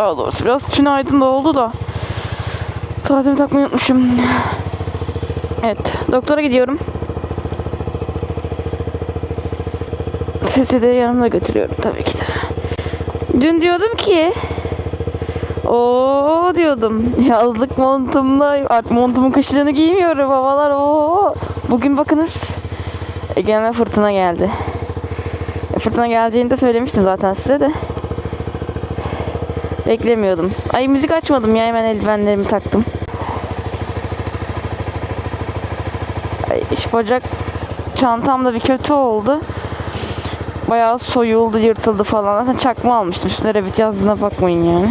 Daha doğrusu biraz tünaydın da oldu da. Saatimi takmayı unutmuşum. Evet. Doktora gidiyorum. Sesi de yanımda götürüyorum tabii ki de. Dün diyordum ki o diyordum. Yazlık montumla artık montumun kışlığını giymiyorum. Havalar o. Bugün bakınız Ege'me fırtına geldi. E, fırtına geleceğini de söylemiştim zaten size de. Beklemiyordum. Ay müzik açmadım ya hemen eldivenlerimi taktım. Ay iş bacak çantam da bir kötü oldu. Bayağı soyuldu, yırtıldı falan. Zaten çakma almıştım. Üstüne Revit yazdığına bakmayın yani.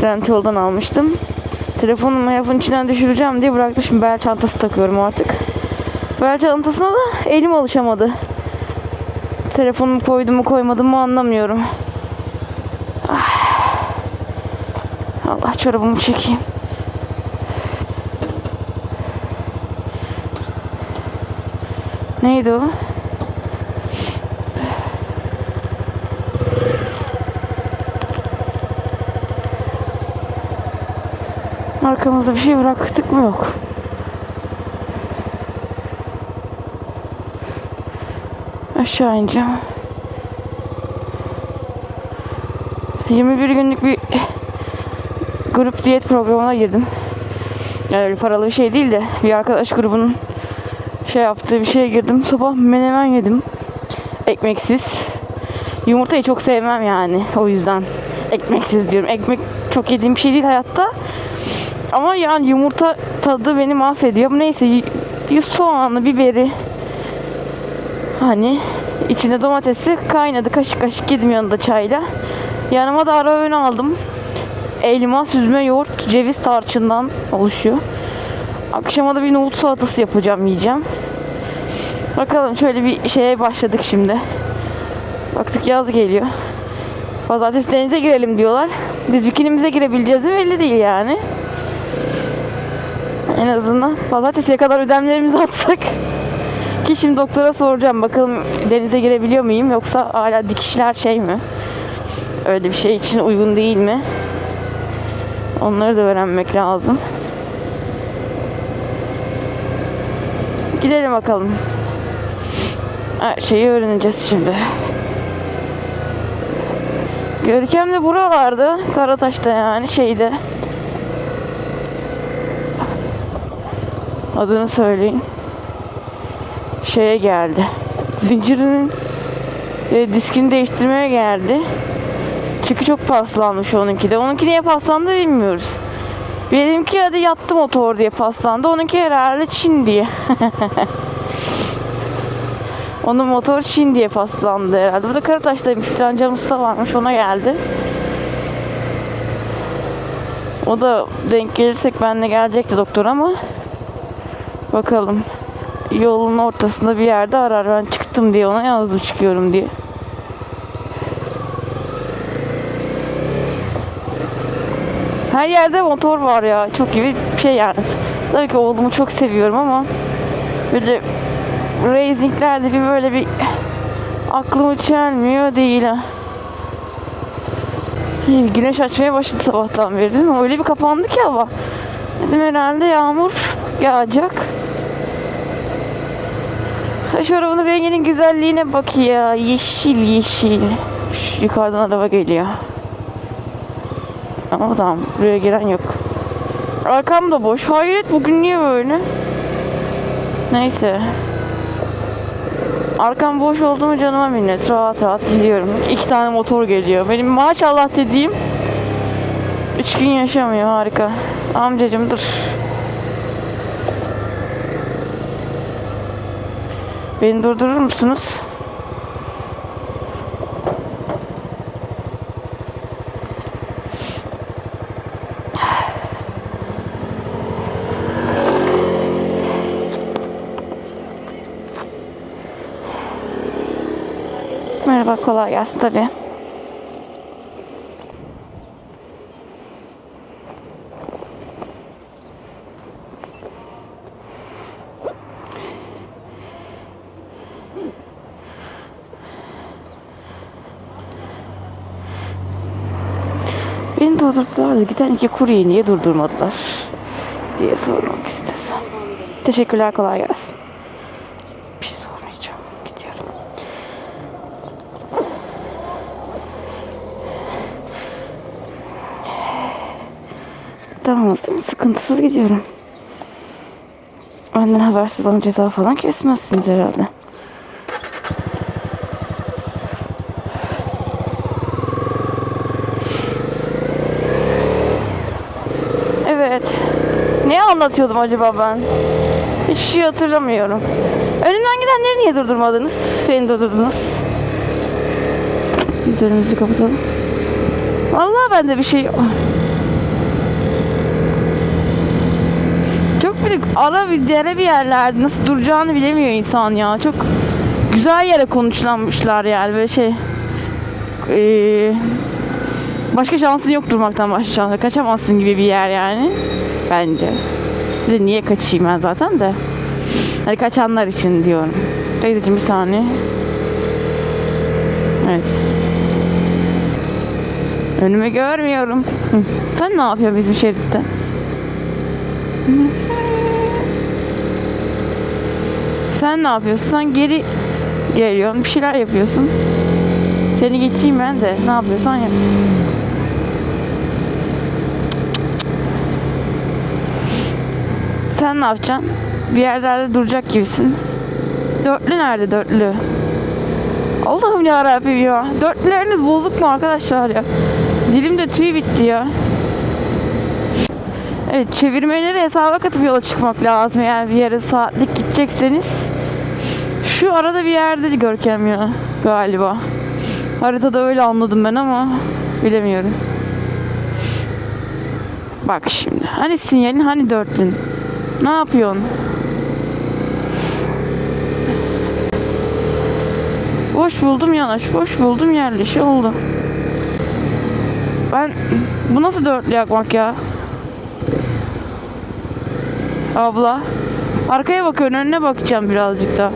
Trendyol'dan almıştım. Telefonumu telefonun içinden düşüreceğim diye bıraktım. Şimdi bel çantası takıyorum artık. Bel çantasına da elim alışamadı. Telefonumu koydum mu koymadım mı anlamıyorum. Allah çorabımı çekeyim. Neydi o? Arkamızda bir şey bıraktık mı yok. Aşağı ineceğim. 21 günlük bir grup diyet programına girdim. Yani öyle paralı bir şey değil de bir arkadaş grubunun şey yaptığı bir şeye girdim. Sabah menemen yedim. Ekmeksiz. Yumurtayı çok sevmem yani. O yüzden ekmeksiz diyorum. Ekmek çok yediğim bir şey değil hayatta. Ama yani yumurta tadı beni mahvediyor. Neyse soğanı, biberi hani içinde domatesi kaynadı. Kaşık kaşık yedim yanında çayla. Yanıma da ara öğün aldım. Elma, süzme yoğurt, ceviz tarçından oluşuyor. Akşama da bir nohut salatası yapacağım, yiyeceğim. Bakalım şöyle bir şeye başladık şimdi. Baktık yaz geliyor. Pazartesi denize girelim diyorlar. Biz bikinimize girebileceğiz mi belli değil yani. En azından pazartesiye kadar ödemlerimizi atsak. Ki şimdi doktora soracağım bakalım denize girebiliyor muyum yoksa hala dikişler şey mi? Öyle bir şey için uygun değil mi? Onları da öğrenmek lazım. Gidelim bakalım. Her şeyi öğreneceğiz şimdi. Görkem de buralarda. Karataş'ta yani şeyde. Adını söyleyin. Şeye geldi. Zincirinin e, diskini değiştirmeye geldi. Çünkü çok paslanmış onunki de. Onunki niye paslandı bilmiyoruz. Benimki hadi yattı motor diye paslandı. Onunki herhalde Çin diye. Onun motor Çin diye paslandı herhalde. Burada Karataş'taymış. Tane Can Usta varmış. Ona geldi. O da denk gelirsek benle gelecekti doktor ama bakalım. Yolun ortasında bir yerde arar. Ben çıktım diye ona yazdım çıkıyorum diye. Her yerde motor var ya. Çok iyi bir şey yani. Tabii ki oğlumu çok seviyorum ama böyle racinglerde bir böyle bir aklımı çelmiyor değil ha. Güneş açmaya başladı sabahtan beri değil mi? Öyle bir kapandı ki hava. Dedim herhalde yağmur yağacak. Ha, Şu arabanın renginin güzelliğine bak ya. Yeşil yeşil. Şu yukarıdan araba geliyor. Ama tamam buraya giren yok. Arkam da boş. Hayret bugün niye böyle? Neyse. Arkam boş oldu mu canıma minnet. Rahat rahat gidiyorum. İki tane motor geliyor. Benim maşallah dediğim üç gün yaşamıyor. Harika. Amcacım dur. Beni durdurur musunuz? Merhaba kolay gelsin tabii. Beni durdurdular da giden iki kuryeyi niye durdurmadılar diye sormak istesem. Teşekkürler kolay gelsin. Bir şey sormayacağım. Gidiyorum. Tamam sıkıntısız gidiyorum. Benden habersiz bana ceza falan kesmezsiniz herhalde. Evet. Ne anlatıyordum acaba ben? Hiç şey hatırlamıyorum. Önümden gidenleri niye durdurmadınız? Beni durdurdunuz. Biz önümüzü kapatalım. Vallahi bende bir şey yok. Bir ara bir dere bir yerlerde nasıl duracağını bilemiyor insan ya. Çok güzel yere konuşlanmışlar yani böyle şey. Ee, başka şansın yok durmaktan başka şansın. Kaçamazsın gibi bir yer yani. Bence. Bir de niye kaçayım ben zaten de. Hani kaçanlar için diyorum. Teyzeciğim bir saniye. Evet. Önümü görmüyorum. Hı. Sen ne yapıyorsun bizim şeritte? Sen ne yapıyorsun? Sen geri geliyorsun. Bir şeyler yapıyorsun. Seni geçeyim ben de. Ne yapıyorsan yap. Sen ne yapacaksın? Bir yerlerde duracak gibisin. Dörtlü nerede dörtlü? Allah'ım ya Rabbim ya. Dörtlüleriniz bozuk mu arkadaşlar ya? Dilimde tüy bitti ya. Evet çevirmeleri hesaba katıp yola çıkmak lazım eğer bir yere saatlik gidecekseniz. Şu arada bir yerde Görkem ya galiba. Haritada öyle anladım ben ama bilemiyorum. Bak şimdi. Hani sinyalin hani dörtlün. Ne yapıyorsun? Boş buldum yanaş, boş buldum yerleş oldu. Ben bu nasıl dörtlü yakmak ya? Abla. Arkaya bakıyorum önüne bakacağım birazcık da.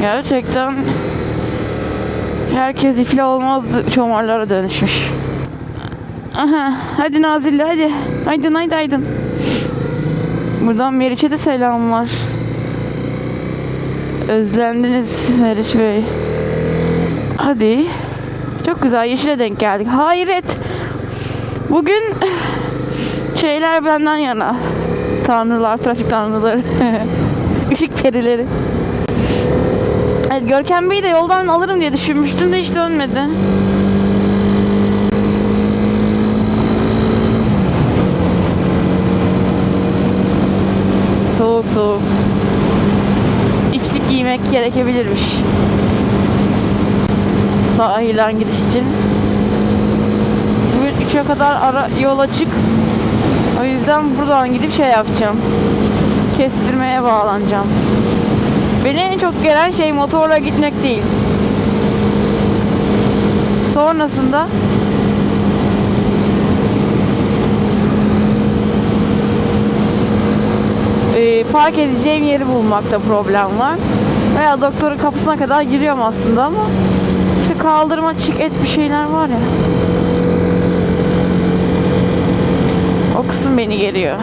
Gerçekten herkes iflah olmaz çomarlara dönüşmüş. Aha, hadi Nazilli hadi. Aydın haydi aydın. Buradan Meriç'e de selamlar. Özlendiniz Meriç Bey. Hadi. Çok güzel yeşile denk geldik. Hayret. Bugün şeyler benden yana. Tanrılar, trafik tanrıları. Işık perileri. Evet, Görkem Bey'i de yoldan alırım diye düşünmüştüm de hiç dönmedi. Soğuk soğuk. İçlik giymek gerekebilirmiş. Sahilden gidiş için. Bugün 3'e kadar ara yol açık. O yüzden buradan gidip şey yapacağım. Kestirmeye bağlanacağım. Beni en çok gelen şey motorla gitmek değil. Sonrasında e, park edeceğim yeri bulmakta problem var. Veya doktorun kapısına kadar giriyorum aslında ama kaldırma çık et bir şeyler var ya. O kısım beni geriyor.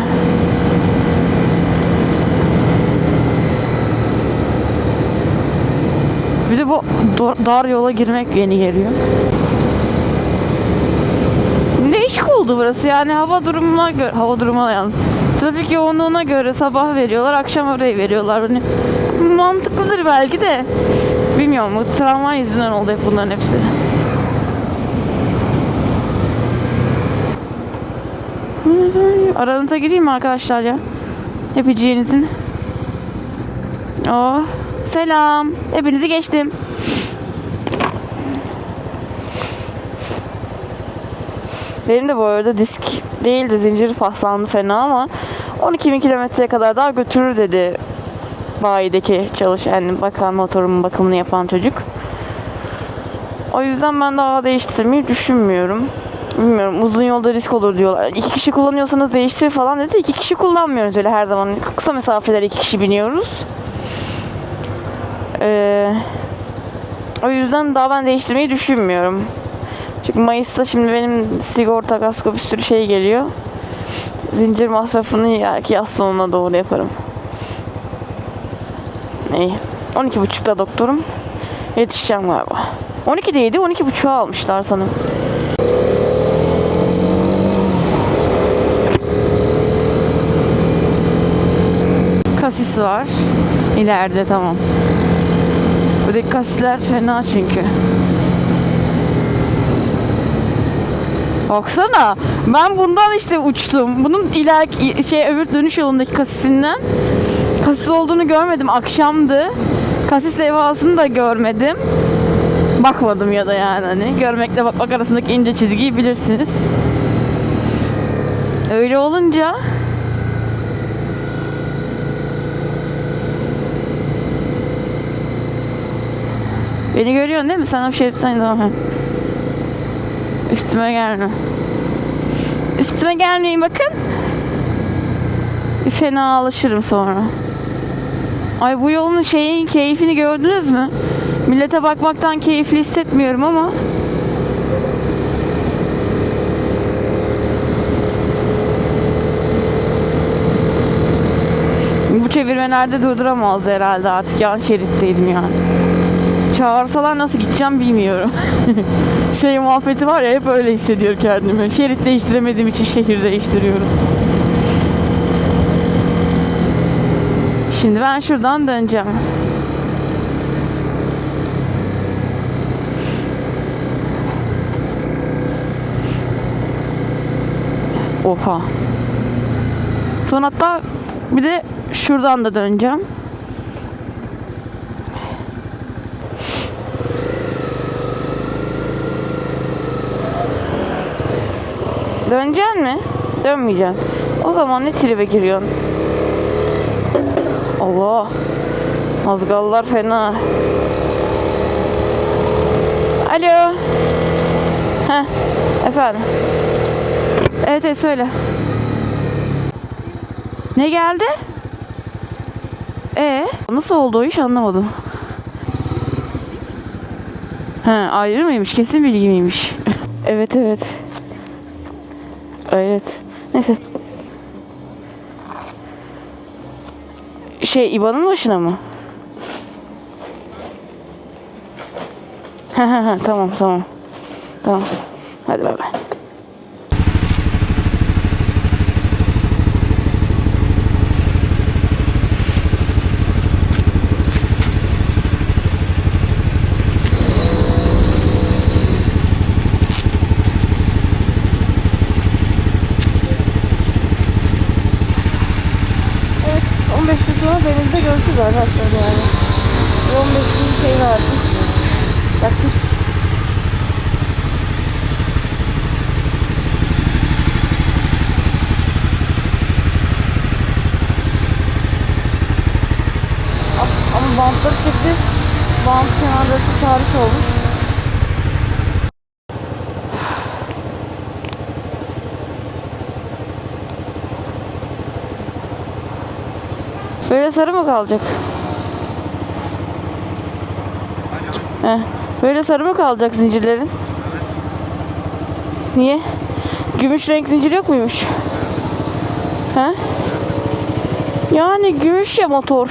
Bir de bu dar yola girmek beni geriyor. Değişik oldu burası yani hava durumuna göre hava durumuna yani trafik yoğunluğuna göre sabah veriyorlar akşam orayı veriyorlar hani mantıklıdır belki de bilmiyorum tramvay yüzünden oldu hep bunların hepsi. Aranıza gireyim mi arkadaşlar ya? Yapacağınızın. Oh, selam. Hepinizi geçtim. Benim de bu arada disk değil de zincir paslandı fena ama 12 bin kilometreye kadar daha götürür dedi bayideki çalışan yani bakan motorumun bakımını yapan çocuk. O yüzden ben daha değiştirmeyi düşünmüyorum. Bilmiyorum uzun yolda risk olur diyorlar. İki kişi kullanıyorsanız değiştir falan dedi. İki kişi kullanmıyoruz öyle her zaman. Kısa mesafeler iki kişi biniyoruz. Ee, o yüzden daha ben değiştirmeyi düşünmüyorum. Çünkü Mayıs'ta şimdi benim sigorta kasko bir sürü şey geliyor. Zincir masrafını yaz sonuna doğru yaparım. İyi. 12.30'da doktorum. Yetişeceğim galiba. 12'deydi 12.30'a almışlar sanırım. Kasis var. İleride tamam. Buradaki kasisler fena çünkü. Baksana. Ben bundan işte uçtum. Bunun ileriki şey öbür dönüş yolundaki kasisinden kasis olduğunu görmedim. Akşamdı. Kasis levhasını da görmedim. Bakmadım ya da yani hani görmekle bakmak arasındaki ince çizgiyi bilirsiniz. Öyle olunca Beni görüyorsun değil mi? Sen o şeritten devam Üstüme gelme. Üstüme gelmeyin bakın. Bir fena alışırım sonra. Ay bu yolun şeyin keyfini gördünüz mü? Millete bakmaktan keyifli hissetmiyorum ama. Bu çevirmelerde durduramaz herhalde artık yan şeritteydim yani. Çağırsalar nasıl gideceğim bilmiyorum. şey muhabbeti var ya hep öyle hissediyor kendimi. Şerit değiştiremediğim için şehir değiştiriyorum. Şimdi ben şuradan döneceğim. Oha. Sonra hatta bir de şuradan da döneceğim. Döneceksin mi? Dönmeyeceksin. O zaman ne tribe giriyorsun? Allah. Mazgallar fena. Alo. Heh. Efendim. Evet evet söyle. Ne geldi? E nasıl oldu o iş anlamadım. He ayrı mıymış? Kesin bilgi miymiş? evet evet. Evet. Neyse. Şey İBAN'ın başına mı? Tamam tamam. Tamam. Hadi bay bay. Evet 15 gün sonra görüşürüz arkadaşlar yani. Bir 15 gün şey vardı. Yaklaşık bantları çekti. Bant kenarları tarih olmuş. Böyle sarı mı kalacak? Heh. Böyle sarı mı kalacak zincirlerin? Niye? Gümüş renk zincir yok muymuş? He? Yani gümüş ya motor.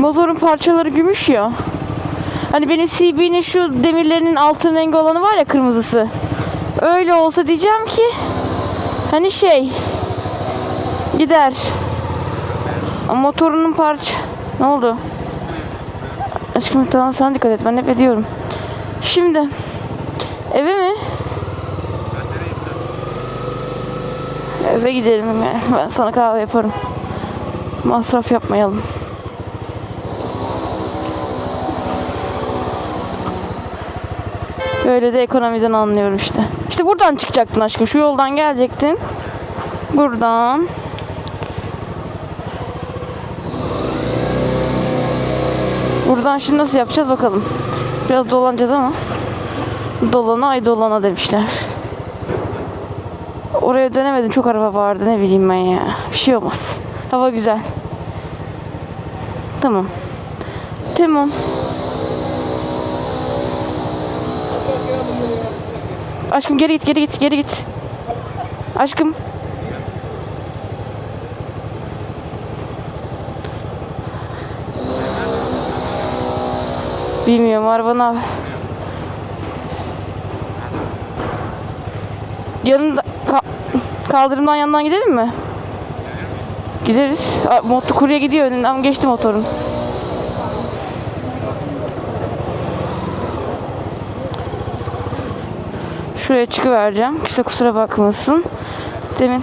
Motorun parçaları gümüş ya. Hani benim CB'nin şu demirlerinin altın rengi olanı var ya kırmızısı. Öyle olsa diyeceğim ki hani şey gider. Motorunun parça. Ne oldu? Aşkım tamam sen dikkat et. Ben hep ediyorum. Şimdi eve mi? Eve gidelim yani. Ben sana kahve yaparım. Masraf yapmayalım. Böyle de ekonomiden anlıyorum işte. İşte buradan çıkacaktın aşkım. Şu yoldan gelecektin. Buradan. Buradan şimdi nasıl yapacağız bakalım. Biraz dolanacağız ama. Dolana ay dolana demişler. Oraya dönemedim. Çok araba vardı. Ne bileyim ben ya. Bir şey olmaz. Hava güzel. Tamam. Tamam. Aşkım geri git, geri git, geri git. Aşkım. Bilmiyorum arabana. Yanında ka- kaldırımdan yanından gidelim mi? Gideriz. Motor kurye gidiyor önünden geçti motorun. Şuraya çıkıvereceğim. İşte kusura bakmasın. Demin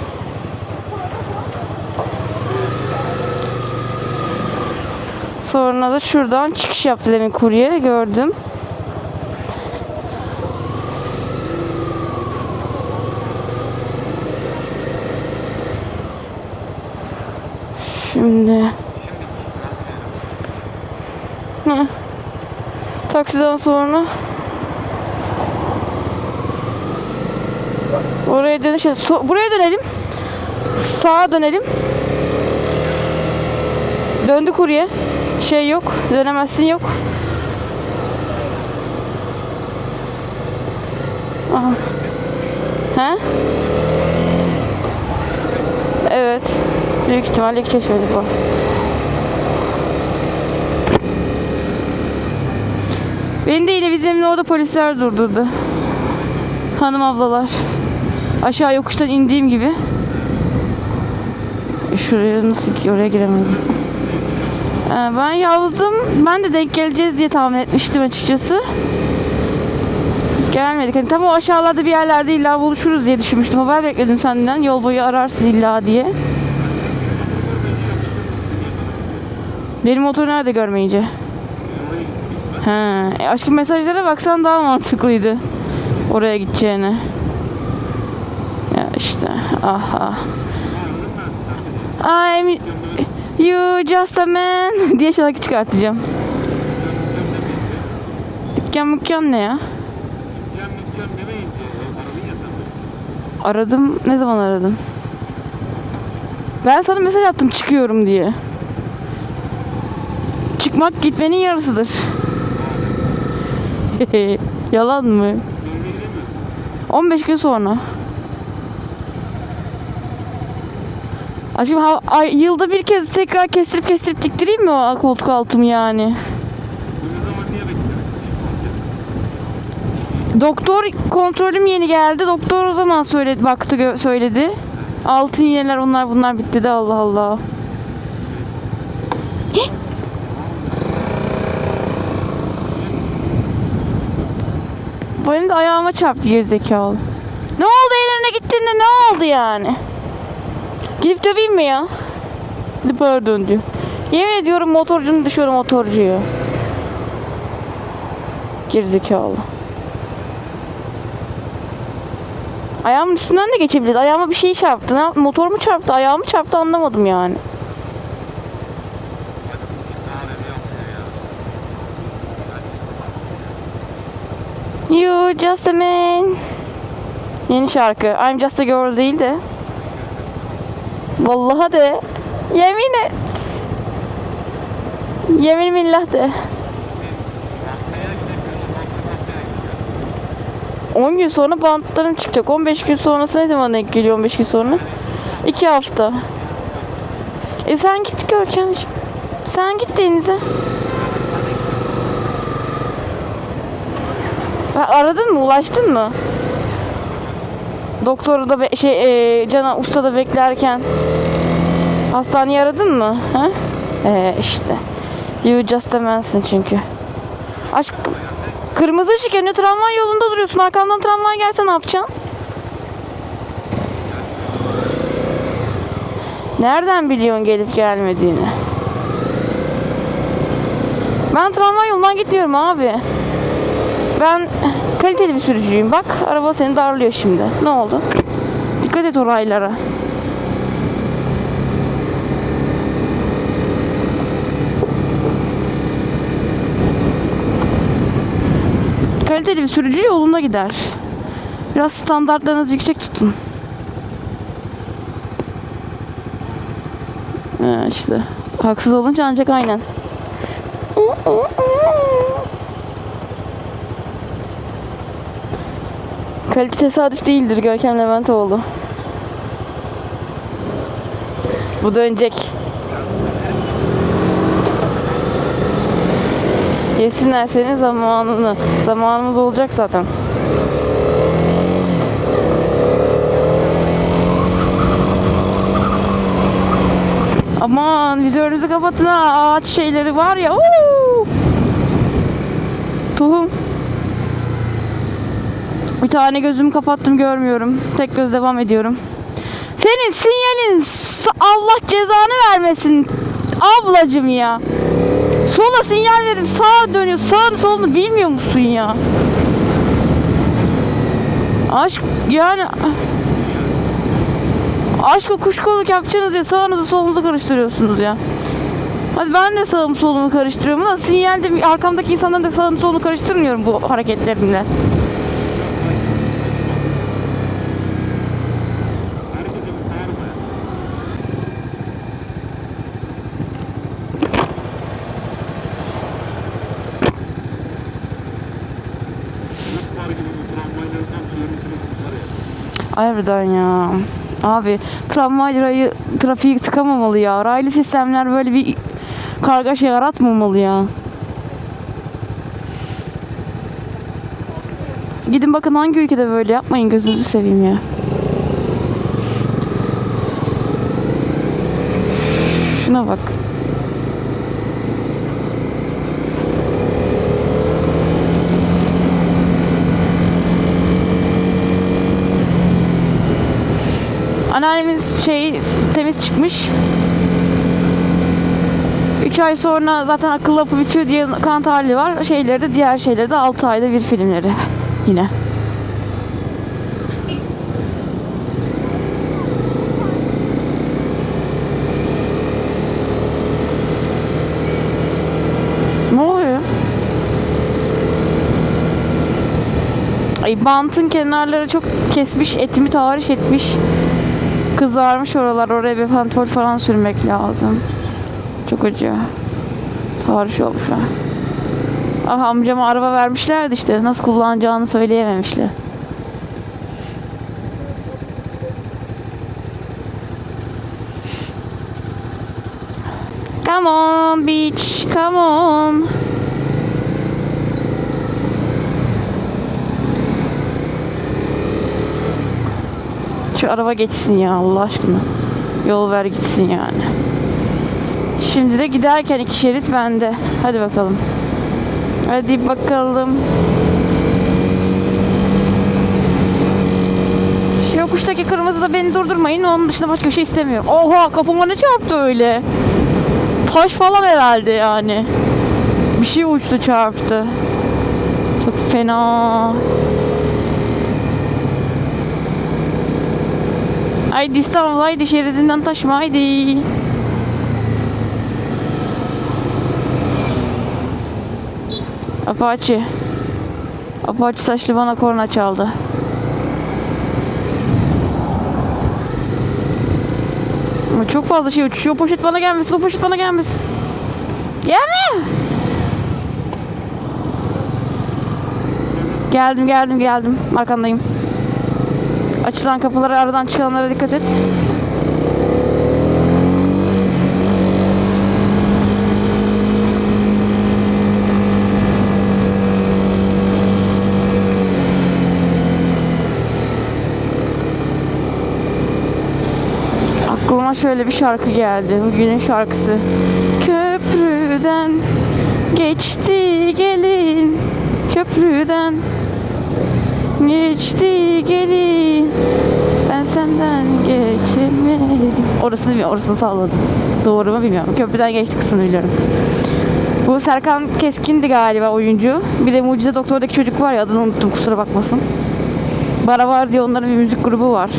Sonra da şuradan çıkış yaptı demin kurye gördüm. Şimdi Hı. Taksiden sonra Oraya dönüş so- buraya dönelim. Sağa dönelim. Döndü kurye. Şey yok. Dönemezsin yok. Aha. He? Evet. Büyük ihtimalle iki çeşmelik var. Beni de yine vizemin orada polisler durdurdu. Hanım ablalar. Aşağı yokuştan indiğim gibi. Şuraya nasıl oraya giremedim. Ee, Ben yazdım. Ben de denk geleceğiz diye tahmin etmiştim açıkçası. Gelmedik. Hani tam o aşağılarda bir yerlerde illa buluşuruz diye düşünmüştüm. Haber bekledim senden. Yol boyu ararsın illa diye. Benim motoru nerede görmeyince? Ha, e aşkım mesajlara baksan daha mantıklıydı. Oraya gideceğine. Ya işte. Aha. I'm you just a man diye şarkı çıkartacağım. Dükkan mükkan ne ya? Aradım. Ne zaman aradım? Ben sana mesaj attım çıkıyorum diye. Çıkmak gitmenin yarısıdır. Yalan mı? 15 gün sonra. Aşkım ha- ay, yılda bir kez tekrar kestirip kestirip diktireyim mi o koltuk altımı yani? Doktor kontrolüm yeni geldi. Doktor o zaman söyledi, baktı söyledi. Altın iğneler onlar bunlar bitti de Allah Allah. Benim de ayağıma çarptı gerizekalı. Ne oldu ellerine gittiğinde ne oldu yani? Gidip döveyim mi ya? Bir Pardon diyor. Yemin ediyorum motorcunun düşüyorum motorcuyu. Gerizekalı. Ayağımın üstünden de geçebilir. Ayağıma bir şey çarptı. Ne Motor mu çarptı? Ayağımı çarptı anlamadım yani. You just a man. Yeni şarkı. I'm just a girl değil de. Vallahi de. Yemin et. Yemin billah de. 10 gün sonra bantlarım çıkacak. 15 gün sonrası ne zaman denk geliyor 15 gün sonra? 2 hafta. E sen git Görkemciğim. Sen git denize. Sen aradın mı? Ulaştın mı? Doktoru da be- şey e, Cana Usta da beklerken hastaneyi aradın mı? Ha? E, işte. You just a man'sın çünkü. Aşkım. Kırmızı ışık yanıyor. Tramvay yolunda duruyorsun. Arkamdan tramvay gelse ne yapacaksın? Nereden biliyorsun gelip gelmediğini? Ben tramvay yolundan gitmiyorum abi. Ben kaliteli bir sürücüyüm. Bak araba seni darlıyor şimdi. Ne oldu? Dikkat et o raylara. Kaliteli bir sürücü yolunda gider. Biraz standartlarınızı yüksek tutun. Ha işte. Haksız olunca ancak aynen. Kalite tesadüf değildir Görkem Leventoğlu. Bu dönecek. Yesinler senin zamanını. Zamanımız olacak zaten. Aman vizörünüzü kapatın ha. Ağaç şeyleri var ya. uuu! Tohum. Bir tane gözümü kapattım görmüyorum. Tek göz devam ediyorum. Senin sinyalin Allah cezanı vermesin. Ablacım ya. Sola sinyal verdim sağa dönüyor. Sağını solunu bilmiyor musun ya? Aşk yani Aşkı kuşkoluk yapacaksınız ya sağınızı solunuzu karıştırıyorsunuz ya. Hadi ben de sağımı solumu karıştırıyorum da sinyalde arkamdaki insanların da sağını solunu karıştırmıyorum bu hareketlerimle. Harbiden ya. Abi tramvay rayı trafiği tıkamamalı ya. Raylı sistemler böyle bir kargaşa yaratmamalı ya. Gidin bakın hangi ülkede böyle yapmayın gözünüzü seveyim ya. Şuna bak. Şey temiz çıkmış. 3 ay sonra zaten akıllı hapı bitiyor diye kan tahlili var. Şeyleri de diğer şeyleri de 6 ayda bir filmleri yine. Ne oluyor? Ay bantın kenarları çok kesmiş, etimi tahriş etmiş. Kızarmış oralar. Oraya bir pantol falan sürmek lazım. Çok acıyor. Tahriş olmuş ha. Ah amcama araba vermişlerdi işte. Nasıl kullanacağını söyleyememişler. Come on beach, come on. Şu araba geçsin ya Allah aşkına. Yol ver gitsin yani. Şimdi de giderken iki şerit bende. Hadi bakalım. Hadi bakalım. Şu yokuştaki kırmızıda beni durdurmayın. Onun dışında başka bir şey istemiyorum. Oha kafama ne çarptı öyle? Taş falan herhalde yani. Bir şey uçtu çarptı. Çok fena. Haydi İstanbul haydi şeridinden taşma haydi. Apache. Apache saçlı bana korna çaldı. Ama çok fazla şey uçuşuyor. Poşet bana gelmesin. Poşet bana gelmesin. Gelme. Geldim geldim geldim. Arkandayım. Açılan kapılara aradan çıkanlara dikkat et. Aklıma şöyle bir şarkı geldi. Bugünün şarkısı. Köprüden geçti gelin. Köprüden geçti gelin. Ben senden geçemedim. Orasını bilmiyorum. Orasını salladım. Doğru mu bilmiyorum. Köprüden geçti kısmını biliyorum. Bu Serkan Keskin'di galiba oyuncu. Bir de Mucize Doktor'daki çocuk var ya adını unuttum kusura bakmasın. Bara var diye onların bir müzik grubu var.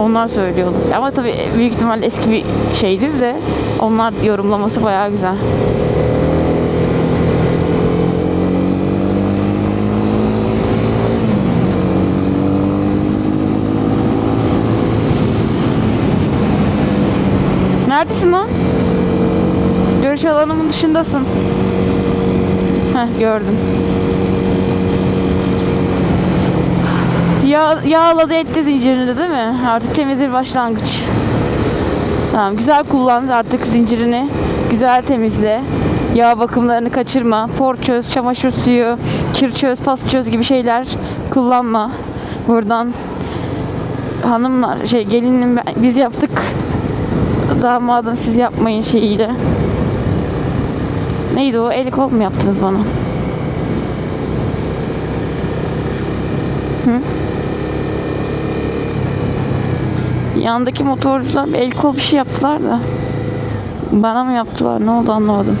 Onlar söylüyordu. Ama tabii büyük ihtimal eski bir şeydir de onlar yorumlaması bayağı güzel. Neredesin lan? Görüş alanımın dışındasın. Heh gördüm. Yağ, yağladı etti zincirini de değil mi? Artık temiz bir başlangıç. Tamam güzel kullan artık zincirini. Güzel temizle. Yağ bakımlarını kaçırma. Por çöz, çamaşır suyu, kir çöz, pas çöz gibi şeyler kullanma. Buradan hanımlar şey gelinim biz yaptık. Damadım siz yapmayın şeyiyle. Neydi o? El kol mu yaptınız bana? Yandaki motorcular el kol bir şey yaptılar da. Bana mı yaptılar? Ne oldu anlamadım.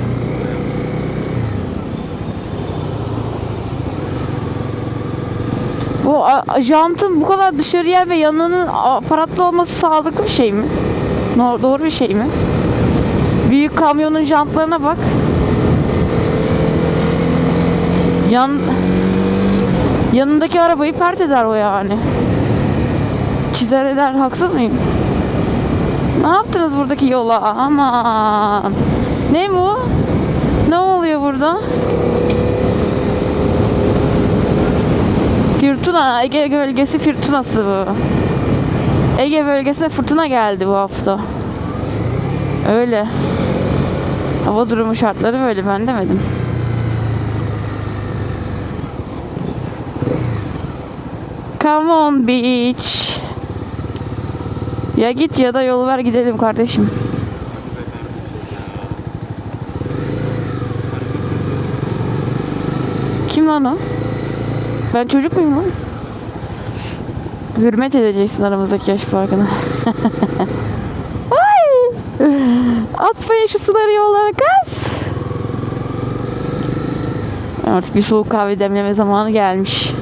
Bu jantın bu kadar dışarıya ve yanının aparatlı olması sağlıklı bir şey mi? Doğru bir şey mi? Büyük kamyonun jantlarına bak. Yan yanındaki arabayı pert eder o yani. Çizer eder haksız mıyım? Ne yaptınız buradaki yola? Aman. Ne bu? Ne oluyor burada? Fırtına. Ege bölgesi fırtınası bu. Ege bölgesine fırtına geldi bu hafta. Öyle. Hava durumu şartları böyle ben demedim. Come on beach. Ya git ya da yolu ver gidelim kardeşim. Kim lan o? Ben çocuk muyum lan? Hürmet edeceksin aramızdaki yaş farkına. Ay! Atmayın şu suları yollara kız. Artık bir soğuk kahve demleme zamanı gelmiş.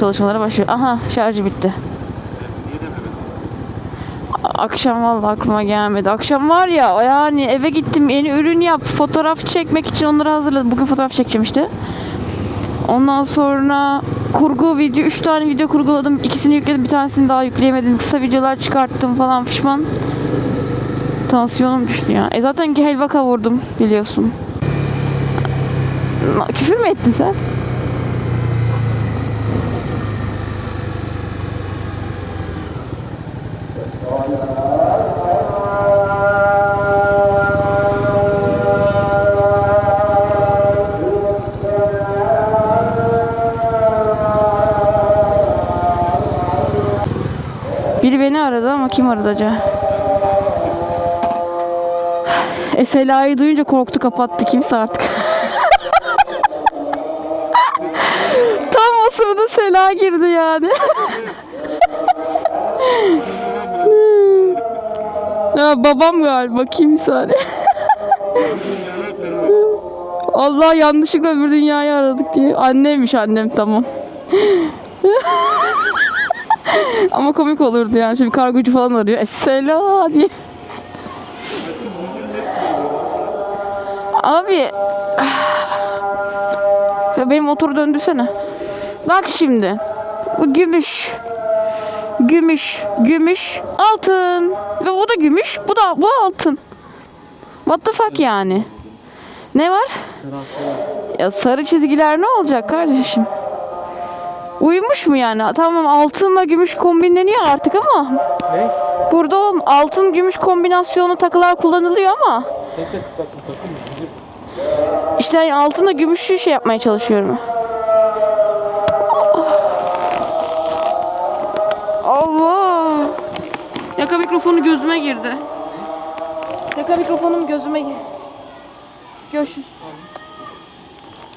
Çalışmalara başlıyor. Aha şarjı bitti. Akşam vallahi aklıma gelmedi. Akşam var ya yani eve gittim yeni ürün yap fotoğraf çekmek için onları hazırladım. Bugün fotoğraf çekeceğim işte. Ondan sonra kurgu video 3 tane video kurguladım. İkisini yükledim bir tanesini daha yükleyemedim. Kısa videolar çıkarttım falan pişman. Tansiyonum düştü ya. E zaten helva kavurdum biliyorsun. Küfür mü ettin sen? E Sela'yı duyunca korktu kapattı kimse artık. Tam o sırada Sela girdi yani. ya babam galiba kim saniye. Allah yanlışlıkla bir dünyayı aradık diye. Annemmiş annem tamam. Ama komik olurdu yani. Şimdi kargocu falan arıyor. Esela diye. Abi. Ya benim motoru döndürsene. Bak şimdi. Bu gümüş. Gümüş. Gümüş. Altın. Ve o da gümüş. Bu da bu altın. What the fuck yani? Ne var? Ya sarı çizgiler ne olacak kardeşim? Uyumuş mu yani? Tamam altınla gümüş kombinleniyor artık ama. Ne? Burada o altın gümüş kombinasyonu takılar kullanılıyor ama. Tek tek saçma takım İşte yani altınla gümüşü şey yapmaya çalışıyorum. Allah! Yaka mikrofonu gözüme girdi. Yaka mikrofonum gözüme girdi. Görüşürüz.